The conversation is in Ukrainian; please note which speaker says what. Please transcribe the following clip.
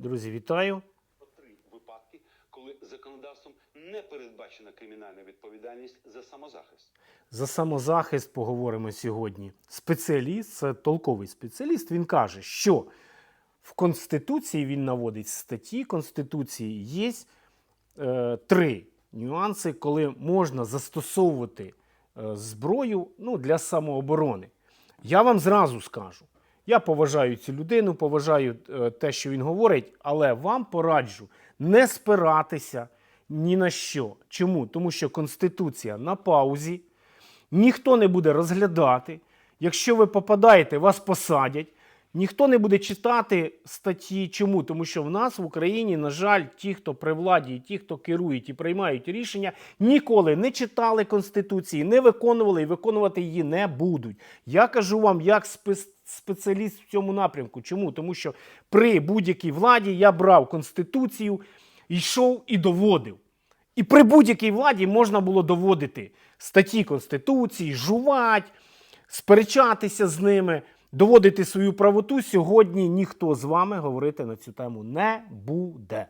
Speaker 1: Друзі, вітаю.
Speaker 2: Три випадки, коли законодавством не передбачена кримінальна відповідальність за самозахист.
Speaker 1: За самозахист поговоримо сьогодні. Спеціаліст, це толковий спеціаліст, він каже, що в Конституції він наводить статті Конституції є е, три нюанси, коли можна застосовувати е, зброю ну, для самооборони. Я вам зразу скажу. Я поважаю цю людину, поважаю е, те, що він говорить, але вам пораджу не спиратися ні на що. Чому? Тому що Конституція на паузі, ніхто не буде розглядати. Якщо ви попадаєте, вас посадять. Ніхто не буде читати статті. Чому? Тому що в нас в Україні, на жаль, ті, хто при владі, ті, хто керують і приймають рішення, ніколи не читали Конституції, не виконували і виконувати її не будуть. Я кажу вам як спе- спеціаліст в цьому напрямку. Чому? Тому що при будь-якій владі я брав Конституцію, йшов і доводив. І при будь-якій владі можна було доводити статті Конституції, жувати, сперечатися з ними, доводити свою правоту. Сьогодні ніхто з вами говорити на цю тему не буде.